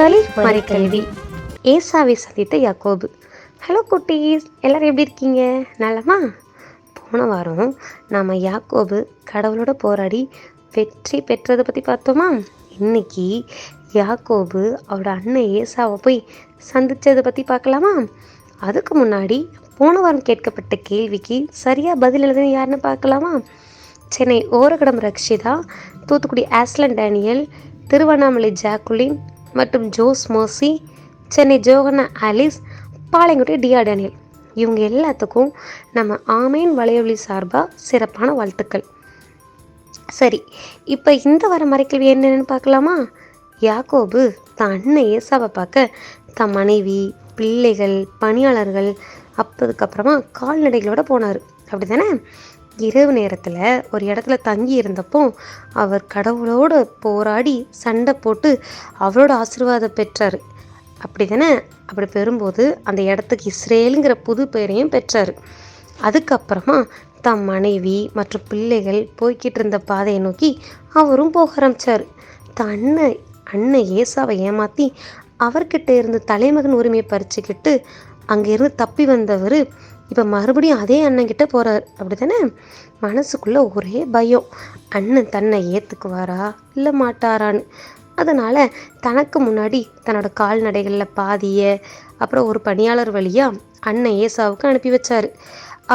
மறைக்கல்வி ஏசாவை சந்தித்த யாக்கோபு. ஹலோ குட்டீஸ் எல்லாரும் எப்படி இருக்கீங்க? நலமா? போன வாரம் நாம் யாக்கோபு கடவுளோட போராடி வெற்றி பெற்றதை பற்றி பார்த்தோமா? இன்னைக்கு யாக்கோபு அவரோட அண்ணன் ஏசாவை போய் சந்திச்சதை பற்றி பார்க்கலாமா? அதுக்கு முன்னாடி போன வாரம் கேட்கப்பட்ட கேள்விக்கு சரியாக பதில் எழுதுன யாருன்னு பார்க்கலாமா? Chennai Oragadam Rakshitha Thoothukudi Aslan Daniel Tiruvannamalai Jacqueline மற்றும் Jose Mosi Chennai Johanna Alice Palayamkudi T R Daniel. இவங்க எல்லாத்துக்கும் நம்ம ஆமேன் வலையொலி சார்பாக சிறப்பான வாழ்த்துக்கள். சரி இப்போ இந்த வர மறைக்கல்வி என்னென்னு பார்க்கலாமா? யாக்கோபு தன் அண்ணன் ஏசாவை பார்க்க தன் மனைவி பிள்ளைகள் பணியாளர்கள் அப்பதுக்கப்புறமா கால்நடைகளோட போனார். அப்படி தானே இரவு நேரத்தில் ஒரு இடத்துல தங்கி இருந்தப்போ அவர் கடவுளோடு போராடி சண்டை போட்டு அவரோட ஆசீர்வாதம் பெற்றார். அப்படி தானே அப்படி பெறும்போது அந்த இடத்துக்கு இஸ்ரேலுங்கிற புது பெயரையும் பெற்றார். அதுக்கப்புறமா தம் மனைவி மற்றும் பிள்ளைகள் போய்கிட்டு இருந்த பாதையை நோக்கி அவரும் போக ஆரம்பித்தார் தன் அண்ணன் அண்ணன் ஏசாவை ஏமாற்றி அவர்கிட்ட இருந்து தலைமகன் உரிமையை பறிச்சுக்கிட்டு அங்கேருந்து தப்பி வந்தவர் இப்போ மறுபடியும் அதே அண்ணன்கிட்ட போகிறார் அப்படி தானே மனசுக்குள்ளே ஒரே பயம். அண்ணன் தன்னை ஏற்றுக்குவாரா இல்லை மாட்டாரான்னு. அதனால் தனக்கு முன்னாடி தன்னோட கால்நடைகளில் பாதியை அப்புறம் ஒரு பணியாளர் வழியாக அண்ணன் ஏசாவுக்கு அனுப்பி வச்சார்.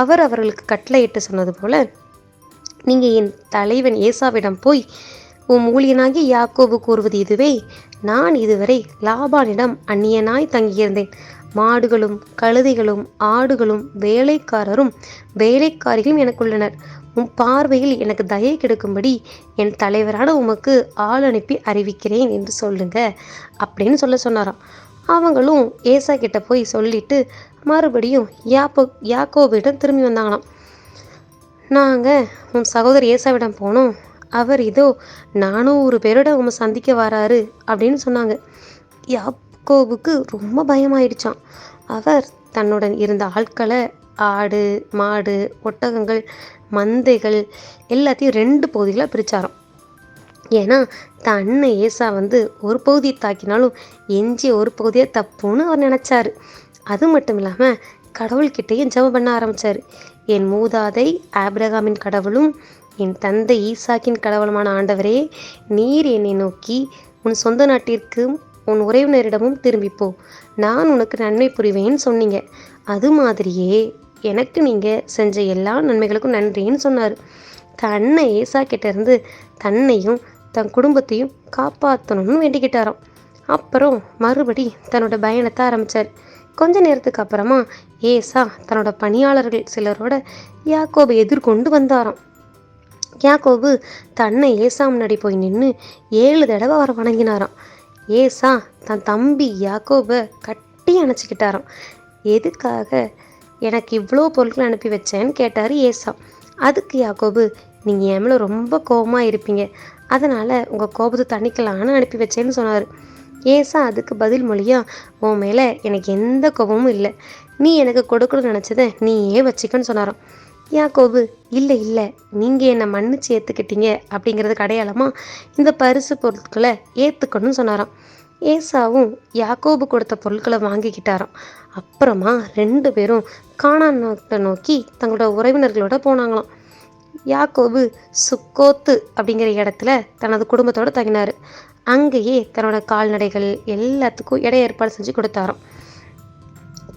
அவர் அவர்களுக்கு கட்டளையிட்டு சொன்னது போல் நீங்கள் என் தலைவன் ஏசாவிடம் போய் உன் ஊழியனாகி யாக்கோபு கூறுவது இதுவே நான் இதுவரை லாபானிடம் அந்நியனாய் தங்கியிருந்தேன். மாடுகளும் கழுதைகளும் ஆடுகளும் வேலைக்காரரும் வேலைக்காரிகளும் எனக்குள்ளனர். உன் பார்வையில் எனக்கு தயை கிடைக்கும்படி என் தலைவரான உமக்கு ஆள் அனுப்பி அறிவிக்கிறேன் என்று சொல்லுங்க அப்படின்னு சொல்ல சொன்னாராம். அவங்களும் ஏசா கிட்ட போய் சொல்லிட்டு மறுபடியும் யாப்போ யாக்கோபிடம் திரும்பி வந்தாங்களாம். நாங்கள் உன் சகோதரி ஏசாவிடம் போனோம். அவர் இதோ நானூறு பேரோட உம்மை சந்திக்க வராரு அப்படின்னு சொன்னாங்க. யாக்கோபுக்கு ரொம்ப பயமாயிடுச்சான் அவர் தன்னுடன் இருந்த ஆட்களை ஆடு மாடு ஒட்டகங்கள் மந்தைகள் எல்லாத்தையும் ரெண்டு பகுதிகளாக பிரித்தாராம் ஏன்னா தன் அண்ணன் ஏசா வந்து ஒரு பகுதியை தாக்கினாலும் எஞ்சிய ஒரு பகுதியை தப்புன்னு அவர் நினச்சாரு. அது மட்டும் இல்லாமல் கடவுள்கிட்டையும் ஜெபம் பண்ண ஆரம்பித்தார் என் மூதாதை ஆப்ரகாமின் கடவுளும் என் தந்தை ஈசாக்கின் கடவுளுமான ஆண்டவரே நீர் என்னை நோக்கி உன் சொந்த நாட்டிற்கும் உன் உறவினரிடமும் திரும்பிப்போ நான் உனக்கு நன்மை புரிவேன்னு சொன்னீங்க. அது மாதிரியே எனக்கு நீங்கள் செஞ்ச எல்லா நன்மைகளுக்கும் நன்றின்னு சொன்னார். தன்னை ஏசா கிட்ட இருந்து தன்னையும் தன் குடும்பத்தையும் காப்பாற்றணும்னு வேண்டிக்கிட்டாராம். அப்புறம் மறுபடி தன்னோட பயணத்தை ஆரம்பித்தார் கொஞ்ச நேரத்துக்கு அப்புறமா ஏசா தன்னோட பணியாளர்கள் சிலரோட யாக்கோபை எதிர்கொண்டு வந்தாராம். யாக்கோபு தன்னை ஏசா முன்னாடி போய் நின்று ஏழு தடவை அவரை வணங்கினாராம். ஏசா தன் தம்பி யாக்கோபை கட்டி அணைச்சிக்கிட்டாராம். எதுக்காக எனக்கு இவ்வளோ பொருட்கள் அனுப்பி வச்சேன்னு கேட்டார் ஏசா. அதுக்கு யாக்கோபு நீங்கள் என் மேலே ரொம்ப கோபமாக இருப்பீங்க. அதனால் உங்கள் கோபத்தை தணிக்கலான்னு அனுப்பி வச்சேன்னு சொன்னார். ஏசா அதுக்கு பதில் மொழியாக உன் மேலே எனக்கு எந்த கோபமும் இல்லை. நீ எனக்கு கொடுக்கணும்னு நினச்சதை நீயே வச்சுக்கன்னு சொன்னாராம். யாக்கோபு இல்லை இல்லை நீங்கள் என்னை மன்னிச்சு ஏற்றுக்கிட்டீங்க அப்படிங்கிறதுக்கு அடையாளமாக இந்த பரிசு பொருட்களை ஏற்றுக்கணும்னு சொன்னாராம். ஏசாவும் யாக்கோபு கொடுத்த பொருட்களை வாங்கிக்கிட்டாராம். அப்புறமா ரெண்டு பேரும் கானான் நோக்கி தங்களோட உறவினர்களோட போனாங்களாம். யாக்கோபு சுக்கோத்து அப்படிங்கிற இடத்துல தனது குடும்பத்தோடு தங்கினார். அங்கேயே தன்னோட கால்நடைகள் எல்லாத்துக்கும் இட ஏற்பாடு செஞ்சு கொடுத்தாராம்.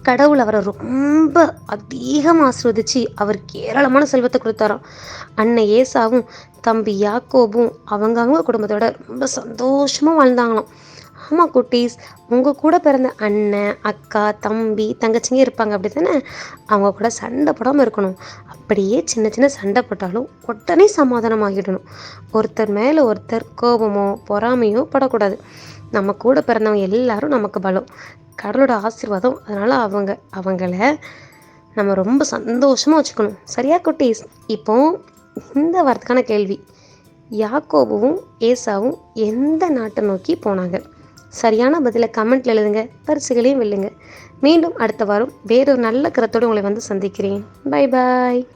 கடவுள் அவரை ரொம்ப அதிகமாக ஆசிர்வதிச்சு அவருக்கு ஏராளமான செல்வத்தை கொடுத்தாராம். அண்ணன் ஏசாவும் தம்பி யாக்கோபும் அவங்க அவங்க குடும்பத்தோட ரொம்ப சந்தோஷமாக வாழ்ந்தாங்களாம். ஆமாம் குட்டீஸ் உங்கள் கூட பிறந்த அண்ணன் அக்கா தம்பி தங்கச்சிங்க இருப்பாங்க அப்படி தானே அவங்க கூட சண்டை போடாமல் இருக்கணும். அப்படியே சின்ன சின்ன சண்டை போட்டாலும் உடனே சமாதானம் ஆகிடணும் ஒருத்தர் மேலே ஒருத்தர் கோபமோ பொறாமையோ படக்கூடாது. நம்ம கூட பிறந்தவங்க எல்லாரும் நமக்கு பலம். கடவுளோட ஆசீர்வாதம். அதனால் அவங்க அவங்கள நம்ம ரொம்ப சந்தோஷமாக வச்சுக்கணும். சரியா குட்டீஸ்? இப்போ இந்த வாரத்துக்கான கேள்வி. யாக்கோபுவும் ஏசாவும் எந்த நாட்டை நோக்கி போனாங்க? சரியான பதிலை கமெண்ட்ல எழுதுங்க. பரிசுகளையும் வெல்லுங்க. மீண்டும் அடுத்த வாரம் வேறொரு நல்ல கருத்தோடு உங்களை வந்து சந்திக்கிறேன். Bye bye